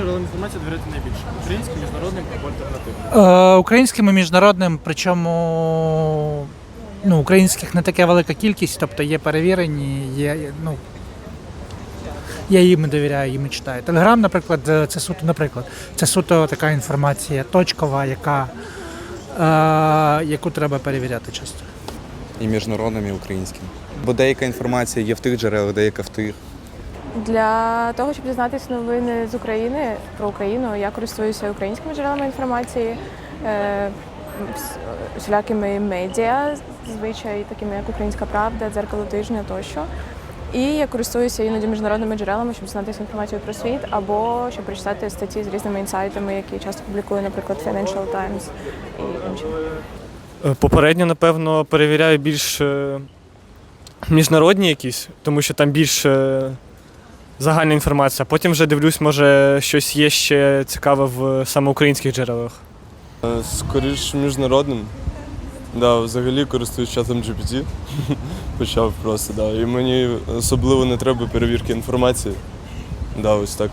джерелам інформації довіряти найбільше? Українським, міжнародним або альтернативним? Е, українським і міжнародним, причому ну, українських не така велика кількість, тобто є перевірені, є, ну, я їм довіряю, їм і читаю. Телеграм, наприклад, е, це суто, наприклад, це суто така інформація точкова, яка, е, яку треба перевіряти часто. І міжнародним, і українським. Бо деяка інформація є в тих джерелах, деяка в тих. Для того, щоб дізнатися новини з України про Україну, я користуюся українськими джерелами інформації, е, всілякими медіа, зазвичай такими як Українська Правда, дзеркало тижня тощо. І я користуюся іноді міжнародними джерелами, щоб дізнатися інформацію про світ, або щоб прочитати статті з різними інсайтами, які часто публікує, наприклад, Financial Times і інші. Е, Попередньо, напевно, перевіряю більш е, міжнародні якісь, тому що там більш е, загальна інформація. Потім вже дивлюсь, може щось є ще цікаве в саме українських джерелах. Скоріше міжнародним. Да, взагалі користуюсь чатом GPT. Почав просто, да. І мені особливо не треба перевірки інформації. Да, ось так.